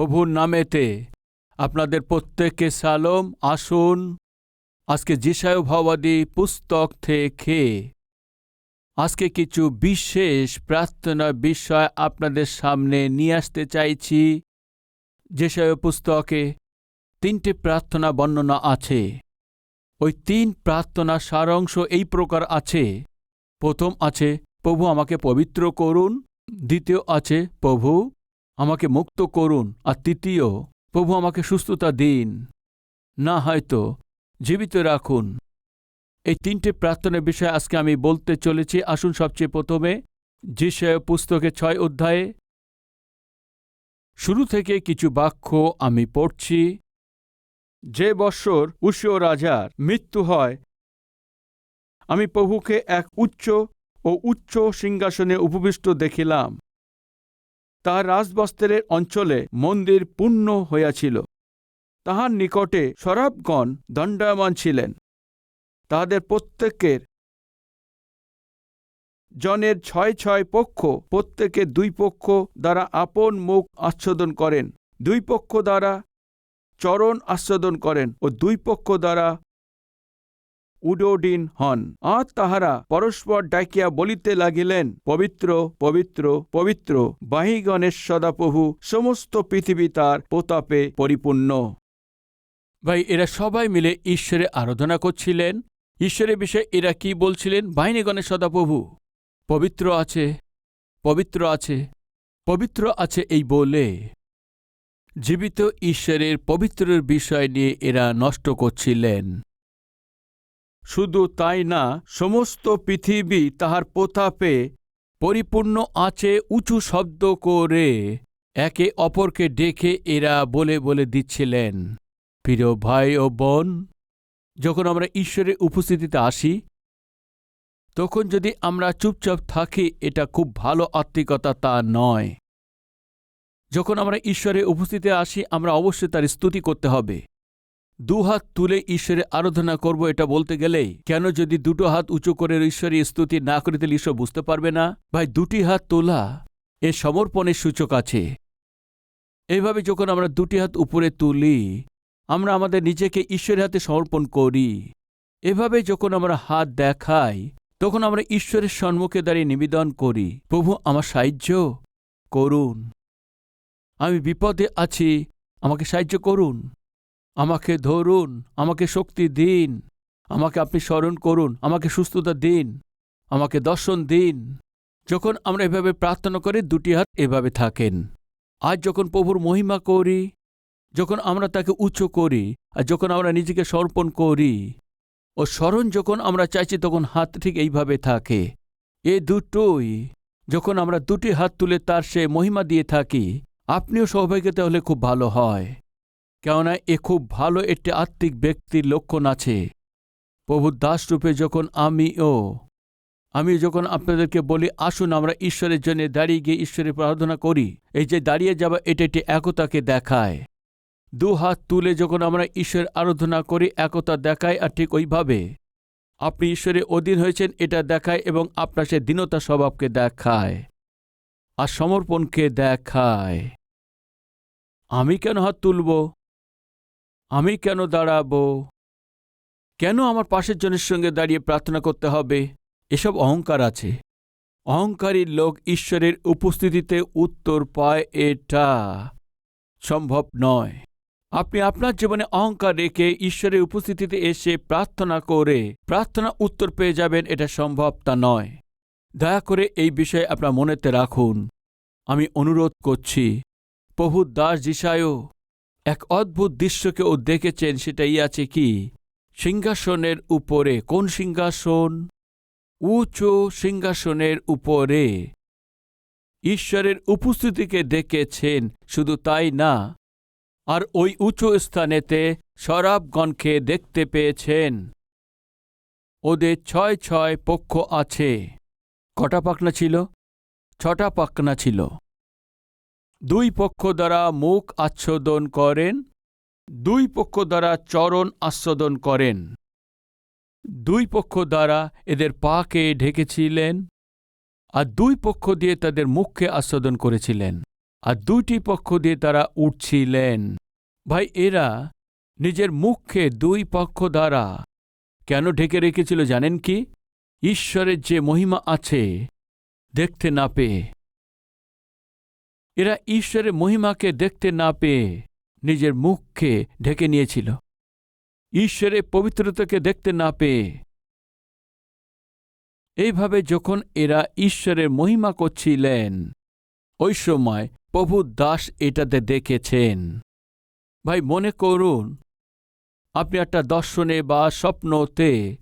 প্রভুর নামেতে। আপনাদের প্রত্যেককে সালম, আসুন। আজকে জিসায় ভাবাদী পুস্তক থেকে আজকে কিছু বিশেষ প্রার্থনা বিষয় আপনাদের সামনে নিয়ে আসতে চাইছি। যেসব পুস্তকে তিনটে প্রার্থনা বর্ণনা আছে। ওই তিন প্রার্থনা সারাংশ এই প্রকার আছে। প্রথম আছে, প্রভু আমাকে পবিত্র করুন। দ্বিতীয় আছে, প্রভু আমাকে মুক্ত করুন। আর তৃতীয়, প্রভু আমাকে সুস্থতা দিন। না হয়তো, জীবিত রাখুন। এই তিনটে প্রার্থনার বিষয়ে আজকে আমি বলতে চলেছি। আসুন সবচেয়ে প্রথমে, যিশয় পুস্তকে ছয় অধ্যায়ে। শুরু থেকে কিছু বাক্য আমি পড়ছি। যে বৎসর উষীয় রাজার মৃত্যু হয়, আমি প্রভুকে এক উচ্চ ও উচ্চ সিংহাসনে উপবিষ্ট দেখিলাম। তাহার রাজবস্ত্রের অঞ্চলে মন্দির পূর্ণ হইয়াছিল। তাহার নিকটে শরাবগণ দণ্ডায়মান ছিলেন। তাহাদের প্রত্যেকের জনের ছয় ছয় পক্ষ প্রত্যেকে দুই পক্ষ দ্বারা আপন মুখ আচ্ছাদন করেন। দুই পক্ষ দ্বারা চরণ আস্বাদন করেন ও দুই পক্ষ দ্বারা উডোডিন হন। আর তাহারা পরস্পর ডাকিয়া বলিতে লাগিলেন, পবিত্র পবিত্র পবিত্র বাহিগণের সদাপ্রভু, সমস্ত পৃথিবী তার প্রতাপে পরিপূর্ণ। ভাই, এরা সবাই মিলে ঈশ্বরে আরাধনা করছিলেন। ঈশ্বরের বিষয়ে এরা কি বলছিলেন? বাহিনীগণের সদাপ্রভু, পবিত্র আছে পবিত্র আছে পবিত্র আছে এই বলে। জীবিত ঈশ্বরের পবিত্রের বিষয় নিয়ে এরা নষ্ট করছিলেন। শুধু তাই না, সমস্ত পৃথিবী তাহার প্রতাপে পরিপূর্ণ আছে উঁচু শব্দ করে একে অপরকে ডেকে এরা বলে বলে দিচ্ছিলেন। প্রিয় ভাই ও বোন, যখন আমরা ঈশ্বরের উপস্থিতিতে আসি, তখন যদি আমরা চুপচাপ থাকি, এটা খুব ভালো আত্মিকতা তা নয়। যখন আমরা ঈশ্বরের উপস্থিতিতে আসি, আমরা অবশ্যই তার স্তুতি করতে হবে। দু হাত তুলে ঈশ্বরের আরাধনা করব এটা বলতে গেলেই, কেন যদি দুটো হাত উঁচু করে ঈশ্বরের স্তুতি না করে তাহলে ঈশ্বর বুঝতে পারবে না? ভাই, দুটি হাত তোলা এ সমর্পণের সূচক আছে। এইভাবে যখন আমরা দুটি হাত উপরে তুলি, আমরা আমাদের নিজেকে ঈশ্বরের হাতে সমর্পণ করি। এভাবে যখন আমরা হাত দেখাই, তখন আমরা ঈশ্বরের সম্মুখে দাঁড়িয়ে নিবেদন করি, প্রভু, আমার সাহায্য করুন। আমি বিপদে আছি, আমাকে সাহায্য করুন। আমাকে ধরুন, আমাকে শক্তি দিন, আমাকে আপনি স্মরণ করুন, আমাকে সুস্থতা দিন, আমাকে দর্শন দিন। যখন আমরা এভাবে প্রার্থনা করি, দুটি হাত এভাবে থাকেন। আজ যখন প্রভুর মহিমা করি, যখন আমরা তাকে উচ্চ করি, আর যখন আমরা নিজেকে সমর্পণ করি, ও স্মরণ যখন আমরা চাইছি, তখন হাত ঠিক এইভাবে থাকে। এ দুটোই, যখন আমরা দুটি হাত তুলে তার সে মহিমা দিয়ে থাকি, আপনিও সৌভাগ্যতা হলে খুব ভালো হয়। কেননা এ খুব ভালো একটি আত্মিক ব্যক্তির লক্ষণ আছে। প্রভুর দাসরূপে যখন আমিও আমি যখন আপনাদেরকে বলি, আসুন আমরা ঈশ্বরের জন্য দাঁড়িয়ে গিয়ে ঈশ্বরের প্রার্থনা করি। এই যে দাঁড়িয়ে যাওয়া, এটা একটি একতাকে দেখায়। দু হাত তুলে যখন আমরা ঈশ্বরের আরাধনা করি, একতা দেখায়, আর ঠিক ওইভাবে আপনি ঈশ্বরের অধীন হয়েছেন, এটা দেখায় এবং আপনার সে দীনতা স্বভাবকে দেখায় আর সমর্পণকে দেখায়। আমি কেন হাত তুলব? আমি কেন দাঁড়াবো? কেন আমার পাশের জনের সঙ্গে দাঁড়িয়ে প্রার্থনা করতে হবে? এসব অহংকার আছে। অহংকারী লোক ঈশ্বরের উপস্থিতিতে উত্তর পায় এটা সম্ভব নয়। আপনি আপনার জীবনে অহংকার রেখে ঈশ্বরের উপস্থিতিতে এসে প্রার্থনা করে প্রার্থনা উত্তর পেয়ে যাবেন এটা সম্ভব তা নয়। দয়া করে এই বিষয়ে আপনার মনেতে রাখুন। আমি অনুরোধ করছি, প্রভু দাস যিশায়ও এক অদ্ভুত দৃশ্যকে ও দেখেছেন সেটাই আছে কি? সিংহাসনের উপরে, কোন সিংহাসন? উঁচু সিংহাসনের উপরে। ঈশ্বরের উপস্থিতিকে দেখেছেন, শুধু তাই না। আর ওই উঁচু স্থানেতে শরাবগণকে দেখতে পেয়েছেন। ওদের ছয় ছয় পক্ষ আছে। কটা পাকনা ছিল? ছটা পাকনা ছিল। দুই পক্ষ দ্বারা মুখ আচ্ছাদন করেন, দুই পক্ষ দ্বারা চরণ আস্বাদন করেন। দুই পক্ষ দ্বারা এদের পাকে ঢেকেছিলেন, আর দুই পক্ষ দিয়ে তাদের মুখকে আস্বাদন করেছিলেন, আর দুইটি পক্ষ দিয়ে তারা উঠছিলেন। ভাই, এরা নিজের মুখকে দুই পক্ষ দ্বারা কেন ঢেকে রেখেছিল জানেন কি? ঈশ্বরের যে মহিমা আছে, দেখতে না পেয়ে এরা ঈশ্বরের মহিমাকে দেখতে না পেয়ে নিজের মুখকে ঢেকে নিয়েছিল। ঈশ্বরের পবিত্রতাকে দেখতে না পেয়ে। এইভাবে যখন এরা ঈশ্বরের মহিমা করছিলেন, ওই সময় প্রভু দাস এটাতে দেখেছেন। ভাই, মনে করুন, আপনি একটা দর্শনে বা স্বপ্নতে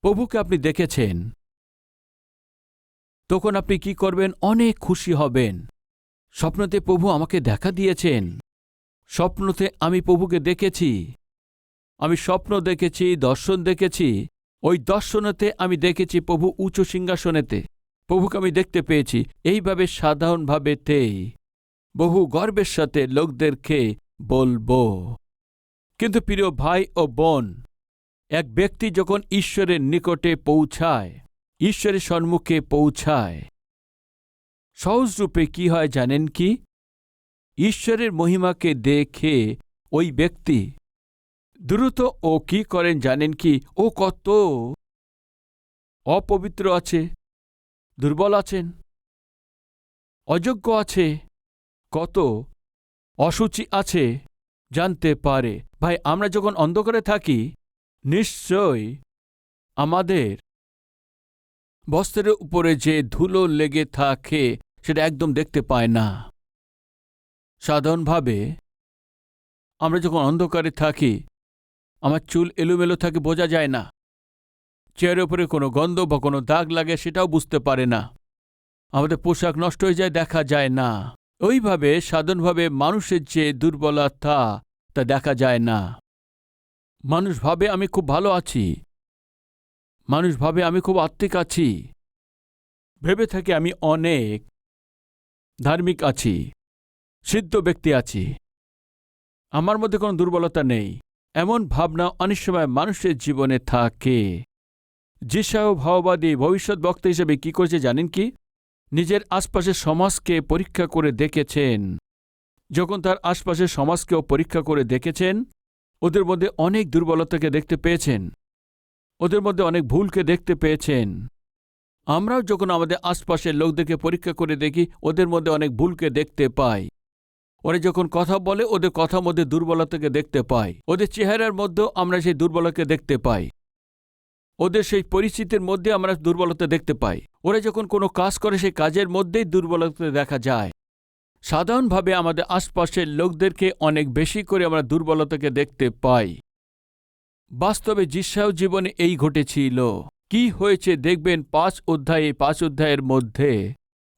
প্রভুকে আপনি দেখেছেন। তখন আপনি কি করবেন? অনেক খুশি হবেন। স্বপ্নতে প্রভু আমাকে দেখা দিয়েছেন। স্বপ্নতে আমি প্রভুকে দেখেছি। আমি স্বপ্ন দেখেছি, দর্শন দেখেছি। ওই দর্শনেতে আমি দেখেছি প্রভু উঁচু সিংহাসনেতে। প্রভুকে আমি দেখতে পেয়েছি। এইভাবে সাধারণভাবে তেই বহু গর্বের সাথে লোকদেরকে বলব। কিন্তু প্রিয় ভাই ও বোন, এক ব্যক্তি যখন ঈশ্বরের নিকটে পৌঁছায়, ঈশ্বরের সম্মুখে পৌঁছায় সহজরূপে কি হয় জানেন কি? ঈশ্বরের মহিমাকে দেখে ওই ব্যক্তি দ্রুত, ও কি করেন জানেন কি? ও কত অপবিত্র আছে, দুর্বল আছেন, অযোগ্য আছে, কত অসুচি আছে, জানতে পারে। ভাই, আমরা যখন অন্ধকারে থাকি, নিশ্চয় আমাদের বস্ত্রের উপরে যে ধুলো লেগে থাকে, সেটা একদম দেখতে পায় না। সাধারণভাবে আমরা যখন অন্ধকারে থাকি, আমার চুল এলোমেলো থাকে, বোঝা যায় না। চেয়ারের উপরে কোনো গন্ধ বা কোনো দাগ লাগে, সেটাও বুঝতে পারে না। আমাদের পোশাক নষ্ট হয়ে যায়, দেখা যায় না। ওইভাবে সাধারণভাবে মানুষের যে দুর্বলতা, তা দেখা যায় না। মানুষ ভাবে, আমি খুব ভালো আছি। মানুষ ভাবে আমি খুব আত্মিক আছি। ভেবে থাকে আমি অনেক ধার্মিক আছি, সিদ্ধ ব্যক্তি আছি। আমার মধ্যে কোনো দুর্বলতা নেই। এমন ভাবনা অনেক সময় মানুষের জীবনে থাকে। যিশাও ভাওবাদী ভবিষ্যৎ বক্তা হিসেবে কি করেছে জানেন কি? নিজের আশপাশের সমাজকে পরীক্ষা করে দেখেছেন। যখন তার আশপাশের সমাজকেও পরীক্ষা করে দেখেছেন, ওদের মধ্যে অনেক দুর্বলতাকে দেখতে পেয়েছেন। ওদের মধ্যে অনেক ভুলকে দেখতে পেয়েছেন। আমরাও যখন আমাদের আশপাশের লোকদেরকে পরীক্ষা করে দেখি, ওদের মধ্যে অনেক ভুলকে দেখতে পাই। ওরা যখন কথা বলে, ওদের কথার মধ্যে দুর্বলতাকে দেখতে পাই। ওদের চেহারার মধ্যেও আমরা সেই দুর্বলতাকে দেখতে পাই। ওদের সেই পরিস্থিতির মধ্যে আমরা দুর্বলতা দেখতে পাই। ওরা যখন কোনো কাজ করে, সেই কাজের মধ্যেই দুর্বলতা দেখা যায়। সাধারণভাবে আমাদের আশপাশের লোকদেরকে অনেক বেশি করে আমরা দুর্বলতাকে দেখতে পাই। বাস্তবে যিশাও জীবনে এই ঘটেছিল। কি হয়েছে দেখবেন পাঁচ অধ্যায়ে, পাঁচ অধ্যায়ের মধ্যে।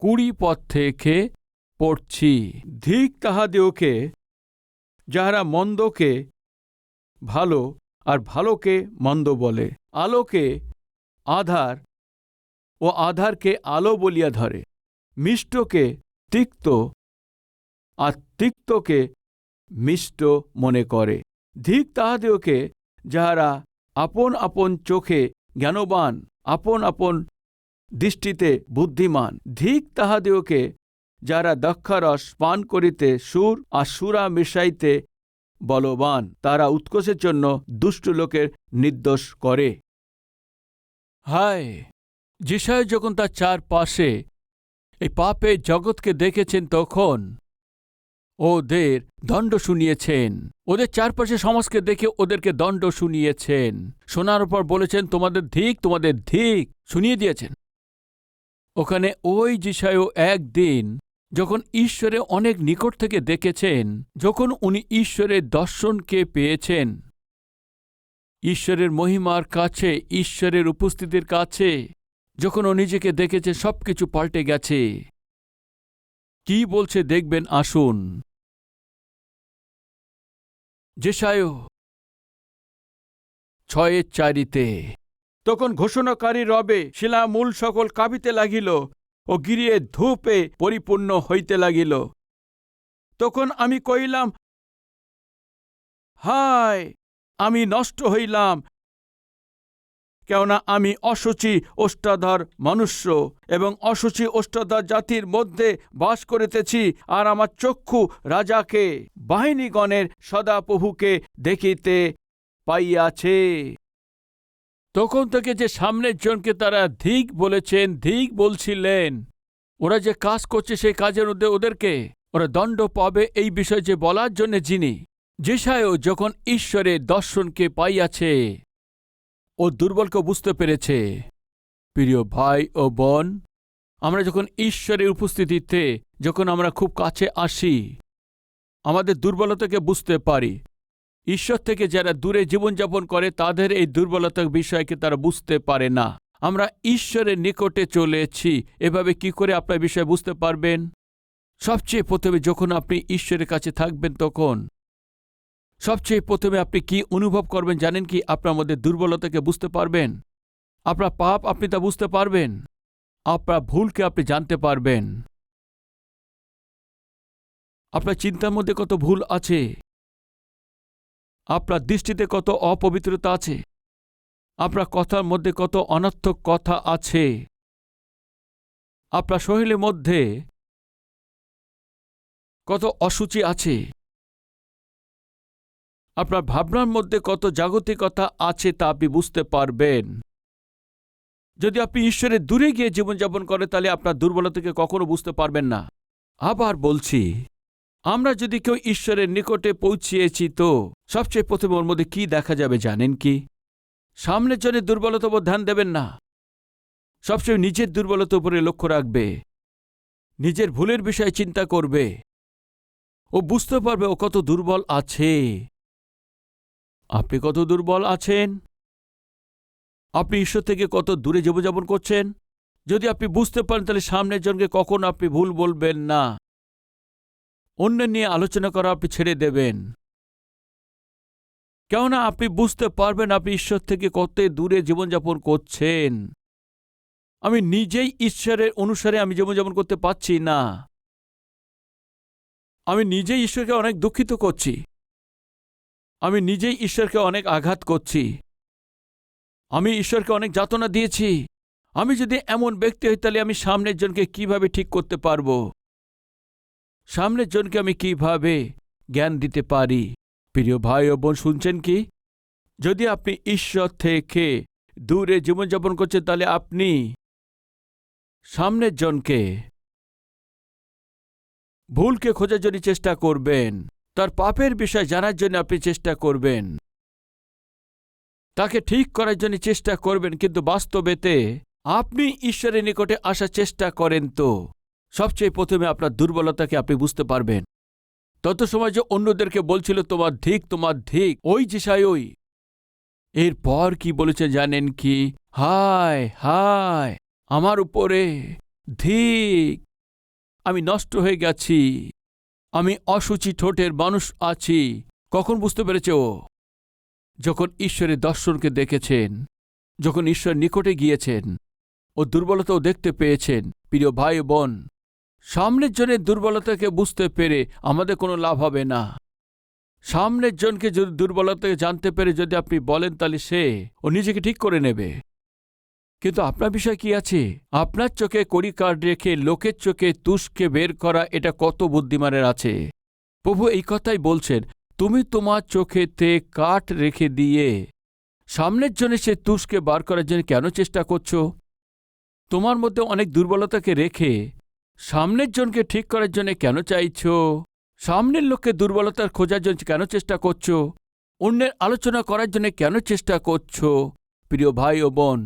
কুড়ি পথ থেকে পড়ছি। ধিক তাহাদেওকে, যাহারা মন্দকে ভালো আর ভালোকে মন্দ বলে, আলোকে আধার ও আধারকে আলো বলিয়া ধরে, মিষ্টকে তিক্ত আর তিক্তকে মিষ্ট মনে করে। ধিক তাহাদেওকে যাহারা আপন আপন চোখে জ্ঞানবান, আপন আপন দৃষ্টিতে বুদ্ধিমান, ধিক তাহাদেওকে যারা দক্ষারস পান করিতে সুর আর সুরা মিশাইতে বলবান, তারা উৎকোষের জন্য দুষ্ট লোকের নির্দোষ করে। হায়! যিশায় যখন তার চারপাশে এই পাপে জগৎকে দেখেছেন তখন ওদের দণ্ড শুনিয়েছেন। ওদের চারপাশে সমাজকে দেখে ওদেরকে দণ্ড শুনিয়েছেন। শোনার পর বলেছেন, তোমাদের ধিক তোমাদের ধিক। শুনিয়ে দিয়েছেন। ওখানে ওই যিশায়ও একদিন যখন ঈশ্বরে অনেক নিকট থেকে দেখেছেন, যখন উনি ঈশ্বরের দর্শনকে পেয়েছেন, ঈশ্বরের মহিমার কাছে, ঈশ্বরের উপস্থিতির কাছে, যখন ও নিজেকে দেখেছে, সবকিছু পাল্টে গেছে। কি বলছে, দেখবেন, আসুন। যেসায় ছয়ের চারিতে। তখন ঘোষণাকারী রবে শিলা মূল সকল কাঁপিতে লাগিল ও গিরিয়ে ধূপে পরিপূর্ণ হইতে লাগিল। তখন আমি কইলাম হায়, আমি নষ্ট হইলাম। কেননা আমি অসুচি ওষ্ঠাধর মনুষ্য এবং অসুচি ওষ্ঠাধর জাতির মধ্যে বাস করিতেছি আর আমার চক্ষু রাজাকে, বাহিনীগণের সদাপ্রভুকে দেখিতে পাইয়াছে। তখন থেকে যে সামনের জনকে তারা ধিক বলেছেন, ধিক বলছিলেন, ওরা যে কাজ করছে সেই কাজের মধ্যে ওদেরকে, ওরা দণ্ড পাবে এই বিষয় যে বলার জন্য যিনি যেসায়ও যখন ঈশ্বরের দর্শনকে পাইয়াছে। ও দুর্বলকে বুঝতে পেরেছে। প্রিয় ভাই ও বোন, আমরা যখন ঈশ্বরের উপস্থিতিতে, যখন আমরা খুব কাছে আসি, আমাদের দুর্বলতাকে বুঝতে পারি। ঈশ্বর থেকে যারা দূরে জীবনযাপন করে, তাদের এই দুর্বলতার বিষয়কে তারা বুঝতে পারে না। আমরা ঈশ্বরের নিকটে চলেছি এভাবে কি করে আপনার বিষয় বুঝতে পারবেন? সবচেয়ে প্রথমে যখন আপনি ঈশ্বরের কাছে থাকবেন, তখন সবচেয়ে প্রথমে আপনি কি অনুভব করবেন জানেন কি? আপনার মধ্যে দুর্বলতাকে বুঝতে পারবেন? আপনার পাপ আপনি তা বুঝতে পারবেন। আপনার ভুলকে আপনি জানতে পারবেন? আপনার চিন্তার মধ্যে কত ভুল আছে? আপনার দৃষ্টিতে কত অপবিত্রতা আছে? আপনার কথার মধ্যে কত অনর্থক কথা আছে? আপনার শরীরের মধ্যে কত অসুচি আছে? আপনার ভাবনার মধ্যে কত জাগতিকতা আছে তা আপনি বুঝতে পারবেন। যদি আপনি ঈশ্বরের দূরে গিয়ে জীবনযাপন করেন, তাহলে আপনার দুর্বলতাকে কখনো বুঝতে পারবেন না। আবার বলছি, আমরা যদি কেউ ঈশ্বরের নিকটে পৌঁছিয়েছি তো, সবচেয়ে প্রথমে ওর মধ্যে কি দেখা যাবে জানেন কি? সামনের জনের দুর্বলতা উপর ধ্যান দেবেন না। সবচেয়ে নিজের দুর্বলতার উপরে লক্ষ্য রাখবে। নিজের ভুলের বিষয়ে চিন্তা করবে। ও বুঝতে পারবে ও কত দুর্বল আছে। আপনি কত দুর্বল আছেন? আপনি ঈশ্বর থেকে কত দূরে জীবনযাপন করছেন? যদি আপনি বুঝতে পারেন, তাহলে সামনের জনকে কখন আপনি ভুল বলবেন না। অন্য নিয়ে আলোচনা করা আপনি ছেড়ে দেবেন। কেননা আপনি বুঝতে পারবেন আপনি ঈশ্বর থেকে কত দূরে জীবনযাপন করছেন। আমি নিজেই ঈশ্বরের অনুসারে আমি জীবনযাপন করতে পারছি না। আমি নিজেই ঈশ্বরকে অনেক দুঃখিত করছি। আমি নিজেই ঈশ্বরকে অনেক আঘাত করছি। আমি ঈশ্বরকে অনেক যাতনা দিয়েছি। আমি যদি এমন ব্যক্তি হই, তাহলে আমি সামনের জনকে কীভাবে ঠিক করতে পারব? সামনের জনকে আমি কীভাবে জ্ঞান দিতে পারি? প্রিয় ভাই ও বোন, শুনছেন কি? যদি আপনি ঈশ্বর থেকে দূরে জীবনযাপন করছেন, তাহলে আপনি সামনের জনকে ভুলকে খোঁজার জন্য চেষ্টা করবেন। তার পাপের বিষয় জানার জন্য আপনি চেষ্টা করবেন। তাকে ঠিক করার জন্য চেষ্টা করবেন, কিন্তু বাস্তবেতে আপনি ঈশ্বরের নিকটে আসার চেষ্টা করেন তো। সবচেয়ে প্রথমে আপনার দুর্বলতাকে আপনি বুঝতে পারবেন। তত সময় যে অন্যদেরকে বলছিল, তোমার ধিক তোমার ধিক ওই জিসাই ওই। এরপর কি বলেছে জানেন কি? হায় হায়, আমার উপরে ধিক আমি নষ্ট হয়ে গেছি। আমি অসুচি ঠোঁটের মানুষ আছি। কখন বুঝতে পেরেছে? ও যখন ঈশ্বরের দর্শনকে দেখেছেন, যখন ঈশ্বর নিকটে গিয়েছেন ও দুর্বলতাও দেখতে পেয়েছেন, প্রিয় ভাই বোন, সামনের জনের দুর্বলতাকে বুঝতে পেরে আমাদের কোনো লাভ হবে না। সামনের জনকে যদি দুর্বলতাকে জানতে পেরে যদি আপনি বলেন তাহলে সে ও নিজেকে ঠিক করে নেবে। কিন্তু আপনার বিষয় কি আছে? আপনার চোখে কড়ি কার্ড রেখে লোকের চোখে তুষকে বের করা এটা কত বুদ্ধিমানের আছে? প্রভু এই কথাই বলছেন, তুমি তোমার চোখেতে কাঠ রেখে দিয়ে সামনের জন্য সে তুষকে বার করার জন্য কেন চেষ্টা করছ? তোমার মধ্যে অনেক দুর্বলতাকে রেখে সামনের জনকে ঠিক করার জন্য কেন চাইছ? সামনের লোককে দুর্বলতার খোঁজার জন্য কেন চেষ্টা করছ? অন্যের আলোচনা করার জন্য কেন চেষ্টা করছ? প্রিয় ভাই ও বোন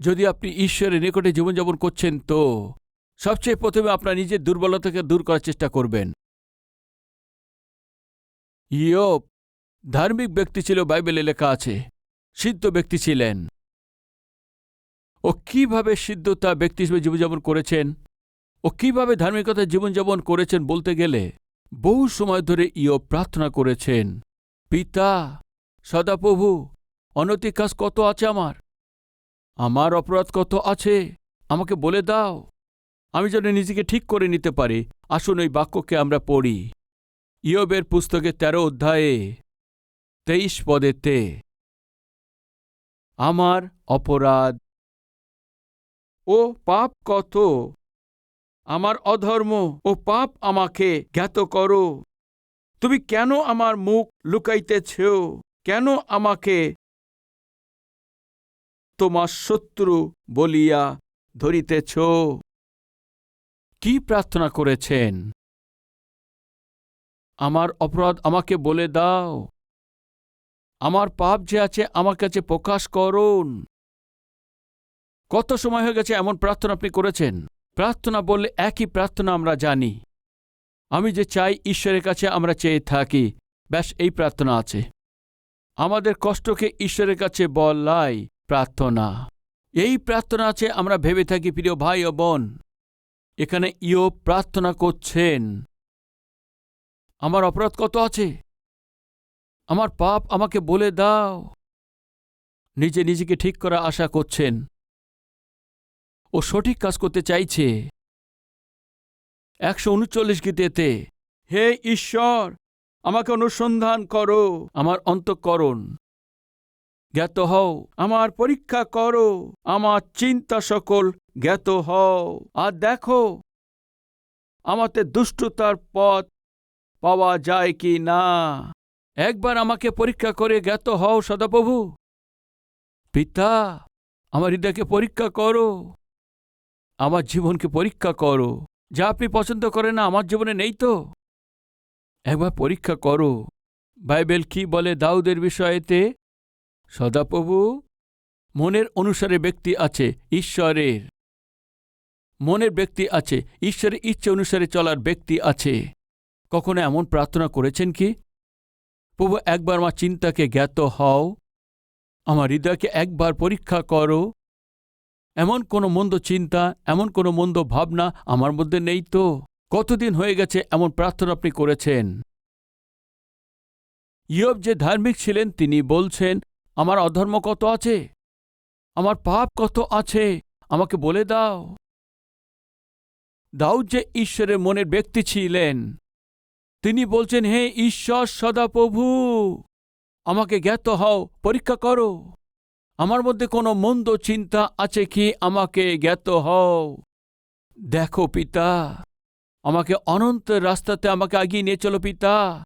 যদি আপনি ঈশ্বরের নিকটে জীবনযাপন করছেন, তো সবচেয়ে প্রথমে আপনার নিজের দুর্বলতাকে দূর করার চেষ্টা করবেন। ইয়োপ ধার্মিক ব্যক্তি ছিল, বাইবেলে লেখা আছে, সিদ্ধ ব্যক্তি ছিলেন। ও কীভাবে সিদ্ধতা ব্যক্তি হিসেবে জীবনযাপন করেছেন? ও কীভাবে ধার্মিকতার জীবনযাপন করেছেন বলতে গেলে, বহু সময় ধরে ইয় প্রার্থনা করেছেন, পিতা, সদাপ্রভু, অনৈতিক কাজ কত আছে আমার? আমার অপরাধ কত আছে? আমাকে বলে দাও। আমি যেন নিজেকে ঠিক করে নিতে পারি। আসুন ওই বাক্যকে আমরা পড়ি। ইয়বের পুস্তকে তেরো অধ্যায়ে, তেইশ পদেতে আমার অপরাধ। ও পাপ কত? আমার অধর্ম। ও পাপ আমাকে জ্ঞাত করো। তুমি কেন আমার মুখ লুকাইতেছ? কেন আমাকে তোমার শত্রু বলিয়া ধরিতেছ। কি প্রার্থনা করেছেন? আমার অপরাধ আমাকে বলে দাও। আমার পাপ যে আছে আমার কাছে প্রকাশ করুন। কত সময় হয়ে গেছে এমন প্রার্থনা আপনি করেছেন? প্রার্থনা বললে একই প্রার্থনা আমরা জানি। আমি যে চাই ঈশ্বরের কাছে আমরা চেয়ে থাকি। ব্যাস, এই প্রার্থনা আছে। আমাদের কষ্টকে ঈশ্বরের কাছে বলাই। প্রার্থনা। এই প্রার্থনা আছে, আমরা ভেবে থাকি, প্রিয় ভাই ও বোন। এখানে ইও প্রার্থনা করছেন। আমার অপরাধ কত আছে? আমার পাপ আমাকে বলে দাও। নিজে নিজেকে ঠিক করা আশা করছেন। ও সঠিক কাজ করতে চাইছে। একশো উনচল্লিশ গীতেতে, হে ঈশ্বর, আমাকে অনুসন্ধান করো। আমার অন্তঃকরণ। জ্ঞাত হও, আমার পরীক্ষা করো, আমার চিন্তা সকল জ্ঞাত হও। আর দেখো, আমাতে দুষ্টতার পথ পাওয়া যায় কি না। একবার আমাকে পরীক্ষা করে জ্ঞাত হও, সদাপ্রভু। পিতা, আমার হৃদয়কে পরীক্ষা করো, আমার জীবনকে পরীক্ষা করো। যা আপনি পছন্দ করেন না, আমার জীবনে নেই তো। একবার পরীক্ষা করো। বাইবেল কি বলে দাউদের বিষয়েতে? সদাপ্রভু, মনের অনুসারে ব্যক্তি আছে ঈশ্বরের। মনের ব্যক্তি আছে, ঈশ্বরের ইচ্ছে অনুসারে চলার ব্যক্তি আছে। কখনো এমন প্রার্থনা করেছেন কি? প্রভু, একবার আমার চিন্তাকে জ্ঞাত হও। আমার হৃদয়কে একবার পরীক্ষা করো। এমন কোনো মন্দ চিন্তা, এমন কোনো মন্দ ভাবনা আমার মধ্যে নেই তো। কতদিন হয়ে গেছে এমন প্রার্থনা আপনি করেছেন? ইয়ব যে ধার্মিক ছিলেন, তিনি বলছেন আমার অধর্ম কত আছে? আমার পাপ কত আছে? আমাকে বলে দাও। দাউদ যে ঈশ্বরের মনের ব্যক্তি ছিলেন, তিনি বলছেন, হে ঈশ্বর সদাপ্রভু আমাকে জ্ঞাত হও, পরীক্ষা করো। আমার মধ্যে কোনো মন্দ চিন্তা আছে কি? আমাকে জ্ঞাত হও। দেখো পিতা, আমাকে অনন্ত রাস্তাতে আমাকে আগিয়ে নিয়ে চলো পিতা।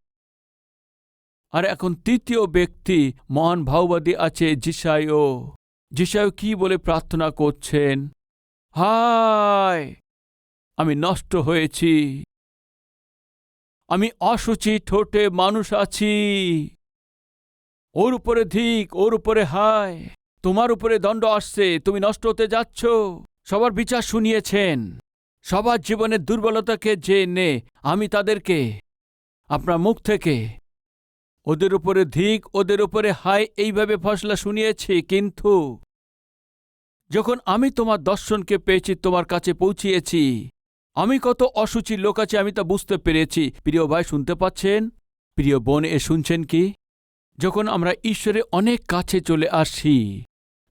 আর এখন তৃতীয় ব্যক্তি মহান ভাওবাদী আছে জিসায়ও জিসায় কি বলে প্রার্থনা করছেন? হায়, আমি নষ্ট হয়েছি। আমি অসুচি ঠোঁটে মানুষ আছি। ওর উপরে ধিক, ওর উপরে হায়, তোমার উপরে দণ্ড আসছে, তুমি নষ্ট হতে যাচ্ছ। সবার বিচার শুনিয়েছেন। সবার জীবনের দুর্বলতাকে জেনে আমি তাদেরকে, আপনার মুখ থেকে ওদের উপরে ধিক, ওদের উপরে হায় এইভাবে ফসলা শুনিয়েছি, কিন্তু যখন আমি তোমার দর্শনকে পেয়েছি, তোমার কাছে পৌঁছিয়েছি, আমি কত অসুচি লোক আছে আমি তা বুঝতে পেরেছি। প্রিয় ভাই, শুনতে পাচ্ছেন? প্রিয় বোন, এ শুনছেন কি? যখন আমরা ঈশ্বরে অনেক কাছে চলে আসি,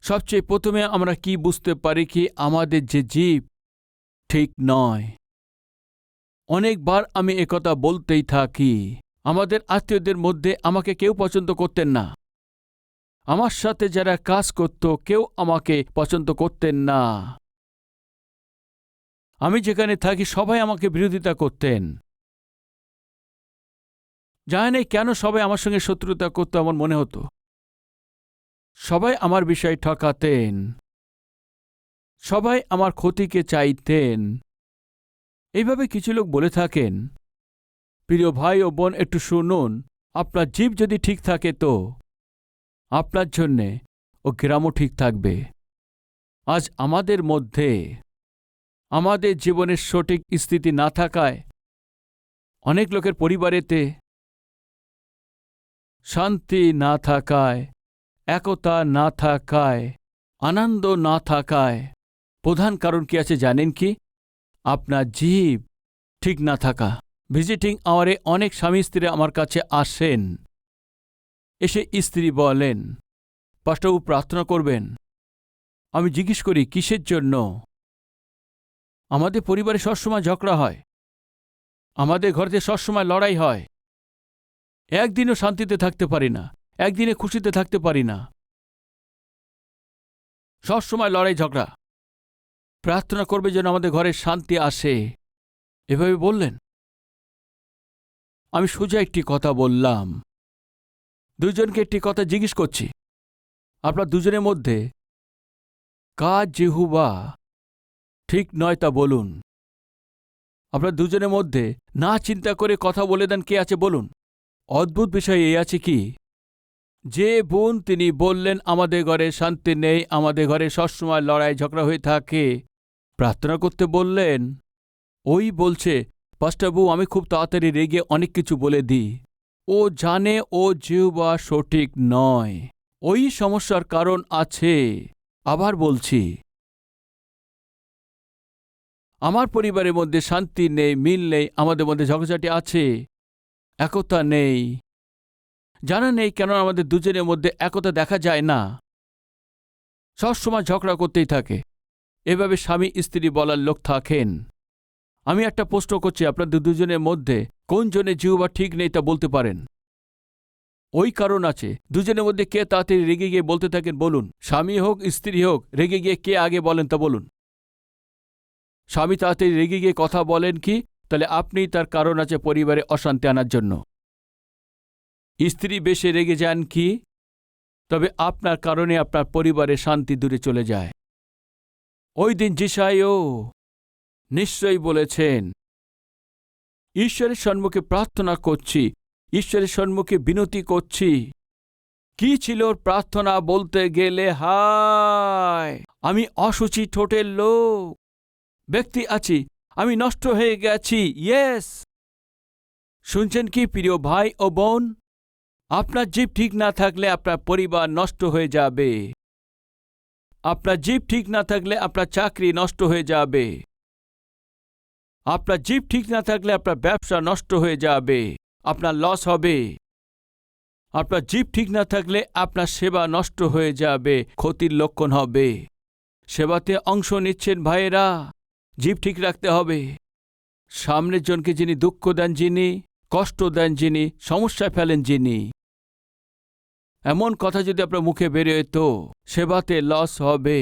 সবচেয়ে প্রথমে আমরা কি বুঝতে পারি কি আমাদের যে জীব ঠিক নয়। অনেকবার আমি একথা বলতেই থাকি। আমাদের আত্মীয়দের মধ্যে আমাকে কেউ পছন্দ করতেন না। আমার সাথে যারা কাজ করত, কেউ আমাকে পছন্দ করতেন না। আমি যেখানে থাকি, সবাই আমাকে বিরোধিতা করতেন। জানে কেন সবাই আমার সঙ্গে শত্রুতা করতো আমার মনে হতো। সবাই আমার বিষয় ঠকাতেন। সবাই আমার ক্ষতিকে চাইতেন। এইভাবে কিছু লোক বলে থাকেন। প্রিয় ভাই ও বোন, একটু শুনুন। আপনার জীব যদি ঠিক থাকে তো? আপনার জন্যে ও গ্রামও ঠিক থাকবে। আজ আমাদের মধ্যে, আমাদের জীবনের সঠিক স্থিতি না থাকায় অনেক লোকের পরিবারেতে শান্তি না থাকায়, একতা না থাকায়, আনন্দ না থাকায় প্রধান কারণ কি আছে জানেন কি? আপনার জীব ঠিক না থাকা। ভিজিটিং আওয়ারে অনেক স্বামী স্ত্রী আমার কাছে আসেন। এসে স্ত্রী বলেন পাস্টাবু প্রার্থনা করবেন। আমি জিজ্ঞেস করি, কিসের জন্য? আমাদের পরিবারে সবসময় ঝগড়া হয়। আমাদের ঘরেতে সবসময় লড়াই হয়। একদিনও শান্তিতে থাকতে পারি না, একদিনে খুশিতে থাকতে পারি না। সবসময় লড়াই ঝগড়া। প্রার্থনা করবে যেন আমাদের ঘরে শান্তি আসে। এভাবে বললেন। আমি সোজা একটি কথা বললাম। দুজনকে একটি কথা জিজ্ঞেস করছি। আপনার দুজনের মধ্যে কাজ জেহুবা? ঠিক নয় তা বলুন। আপনার দুজনের মধ্যে না চিন্তা করে কথা বলে দেন কে আছে বলুন। অদ্ভুত বিষয় এই আছে কি? যে বোন তিনি বললেন, আমাদের ঘরে শান্তি নেই, আমাদের ঘরে সবসময় লড়াই ঝগড়া হয়ে থাকে। প্রার্থনা করতে বললেন, ওই বলছে পাস্টাবু আমি খুব তাড়াতাড়ি রেগে অনেক কিছু বলে দিই। ও জানে ও জিহ্বা সঠিক নয়। ওই সমস্যার কারণ আছে। আবার বলছি। আমার পরিবারের মধ্যে শান্তি নেই, মিল নেই, আমাদের মধ্যে ঝগঝাটি আছে। একতা নেই। জানা নেই কেন আমাদের দুজনের মধ্যে একতা দেখা যায় না। সবসময় ঝগড়া করতেই থাকে। এভাবে স্বামী স্ত্রী বলার লোক থাকেন। আমি একটা প্রশ্ন করছি, আপনাদের দুজনের মধ্যে কোন জনে জিহ্বা ঠিক নেই তা বলতে পারেন? ওই কারণ আছে। দুজনের মধ্যে কে তাড়াতাড়ি রেগে গিয়ে বলতে থাকেন, বলুন। স্বামী হোক, স্ত্রী হোক, রেগে গিয়ে কে আগে বলেন তা বলুন। স্বামী তাড়াতাড়ি রেগে গিয়ে কথা বলেন কি? তাহলে আপনি তার কারণ আছে পরিবারে অশান্তি আনার জন্য। স্ত্রী বেশে রেগে যান কি? তবে আপনার কারণে আপনার পরিবারে শান্তি দূরে চলে যায়। ওই দিন জিসাইও নিশ্চয়ই বলেছেন। ঈশ্বরের সম্মুখে প্রার্থনা করছি, ঈশ্বরের সম্মুখে বিনতি করছি। কি ছিল ওর প্রার্থনা বলতে গেলে, হায়, আমি অসুচি ঠোঁটের লোক। ব্যক্তি আছি, আমি নষ্ট হয়ে গেছি, ইয়েস। শুনছেন কি প্রিয় ভাই ও বোন? আপনার জীব ঠিক না থাকলে আপনার পরিবার নষ্ট হয়ে যাবে। আপনার জীব ঠিক না থাকলে আপনার চাকরি নষ্ট হয়ে যাবে। আপনার জীব ঠিক না থাকলে আপনার ব্যবসা নষ্ট হয়ে যাবে, আপনার লস হবে। আপনার জীব ঠিক না থাকলে আপনার সেবা নষ্ট হয়ে যাবে, ক্ষতির লক্ষণ হবে। সেবাতে অংশ নিচ্ছেন ভাইয়েরা, জীব ঠিক রাখতে হবে। সামনের জনকে যিনি দুঃখ দেন যিনি, কষ্ট দেন যিনি, সমস্যায় ফেলেন যিনি। এমন কথা যদি আপনার মুখে বেরোয় তো সেবাতে লস হবে।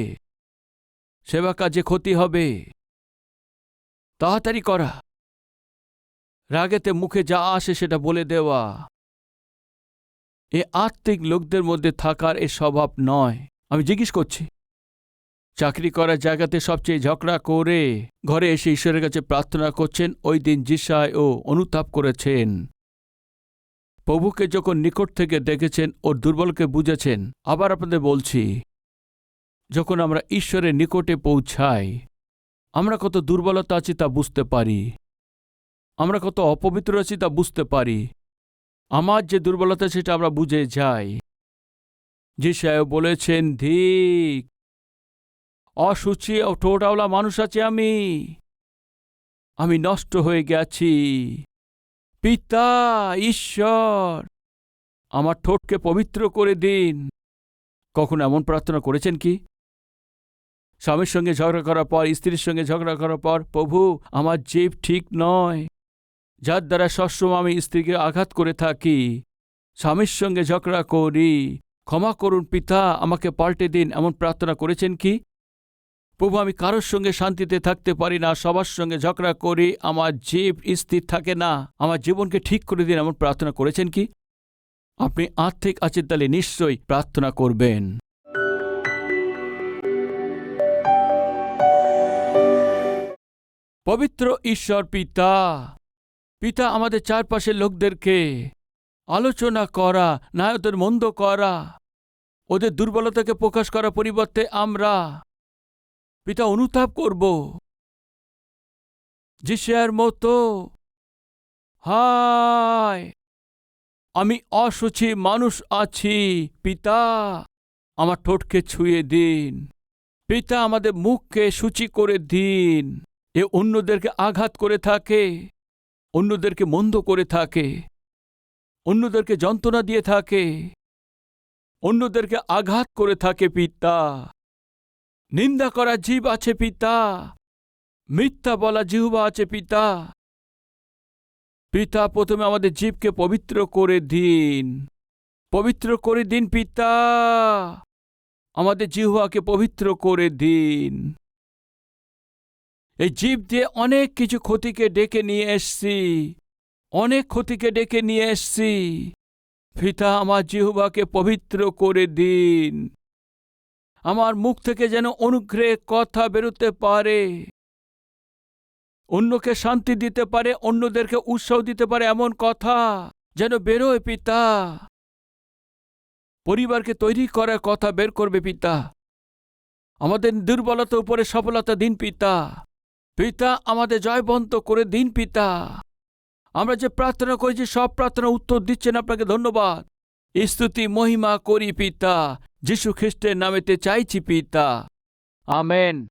সেবা কাজে ক্ষতি হবে। তাড়াতাড়ি করা। রাগেতে মুখে যা আসে সেটা বলে দেওয়া। এ আত্মিক লোকদের মধ্যে থাকার এ স্বভাব নয়। আমি জিজ্ঞেস করছি, চাকরি করার জায়গাতে সবচেয়ে ঝগড়া করে ঘরে এসে ঈশ্বরের কাছে প্রার্থনা করছেন, ওই দিন জিসায় ও অনুতাপ করেছেন। প্রভুকে যখন নিকট থেকে দেখেছেন, ওর দুর্বলকে বুঝেছেন। আবার আপনাদের বলছি, যখন আমরা ঈশ্বরের নিকটে পৌঁছাই আমরা কত দুর্বলতা আছি তা বুঝতে পারি। আমরা কত অপবিত্র আছি তা বুঝতে পারি। আমার যে দুর্বলতা সেটা আমরা বুঝে যাই। যে যিশায় বলেছেন, ধিক, অসুচি ও ঠোঁটাওলা মানুষ আছে আমি। আমি নষ্ট হয়ে গেছি। পিতা, ঈশ্বর, আমার ঠোঁটকে পবিত্র করে দিন। কখন এমন প্রার্থনা করেছেন কি? স্বামীর সঙ্গে ঝগড়া করার পর, স্ত্রীর সঙ্গে ঝগড়া করার পর, প্রভু, আমার জীব ঠিক নয়। যার দ্বারা সবসময় আমি স্ত্রীকে আঘাত করে থাকি। স্বামীর সঙ্গে ঝগড়া করি। ক্ষমা করুন পিতা, আমাকে পাল্টে দিন। এমন প্রার্থনা করেছেন কি? প্রভু, আমি কারোর সঙ্গে শান্তিতে থাকতে পারি না। সবার সঙ্গে ঝগড়া করি। আমার জীব স্থির থাকে না। আমার জীবনকে ঠিক করে দিন। এমন প্রার্থনা করেছেন কি? আপনি আর্থিক আছেন তাহলে নিশ্চয়ই প্রার্থনা করবেন। পবিত্র ঈশ্বর পিতা। পিতা আমাদের চারপাশের লোকদেরকে আলোচনা করা না ওদের মন্দ করা, ওদের দুর্বলতাকে প্রকাশ করা পরিবর্তে আমরা পিতা অনুতাপ করব। যিশার মতো, হায়, আমি অসুচি মানুষ আছি, পিতা, আমার ঠোঁটকে ছুঁয়ে দিন। পিতা আমাদের মুখকে সূচি করে দিন। এ অন্যদেরকে আঘাত করে থাকে, অন্যদেরকে মন্দ করে থাকে, অন্যদেরকে যন্ত্রণা দিয়ে থাকে, অন্যদেরকে আঘাত করে থাকে পিতা। নিন্দা করা জীব আছে পিতা, মিথ্যা বলা জিহুবা আছে পিতা। পিতা, প্রথমে আমাদের জীবকে পবিত্র করে দিন। পবিত্র করে দিন পিতা। আমাদের জিহ্বাকে পবিত্র করে দিন। এই জীব দিয়ে অনেক কিছু ক্ষতিকে ডেকে নিয়ে এসছি। অনেক ক্ষতিকে ডেকে নিয়ে এসছি। পিতা আমার জিহ্বাকে পবিত্র করে দিন। আমার মুখ থেকে যেন অনুগ্রহে কথা বেরোতে পারে। অন্যকে শান্তি দিতে পারে, অন্যদেরকে উৎসাহ দিতে পারে এমন কথা যেন বেরোয় পিতা। পরিবারকে তৈরি করার কথা বের করবে পিতা। আমাদের দুর্বলতা উপরে সফলতা দিন পিতা। পিতা আমাদের জয়বন্ত করে দিন, পিতা। আমরা যে প্রার্থনা করেছি সব প্রার্থনা উত্তর দিচ্ছেন, আপনাকে ধন্যবাদ। স্তুতি, মহিমা করি, পিতা। যীশু খ্রিস্টের নামেতে চাইছি, পিতা। আমেন।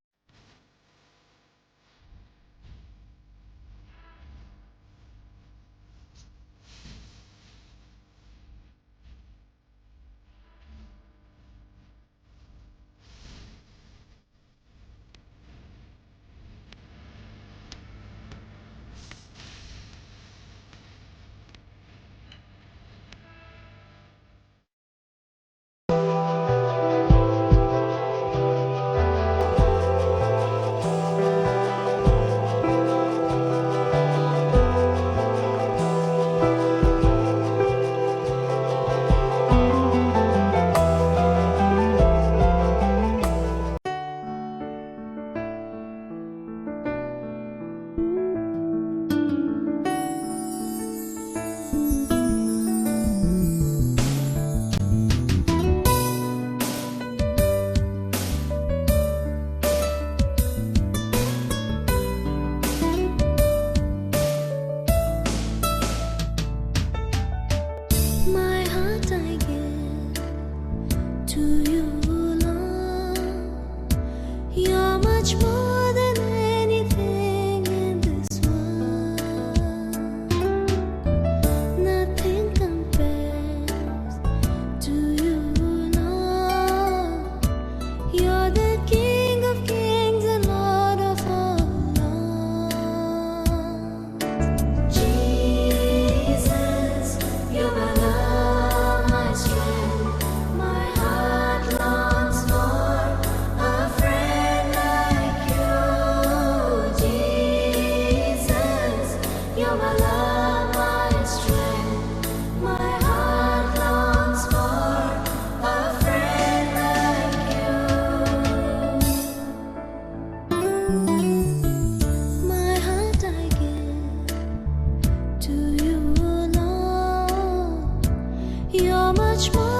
Yamaç mı?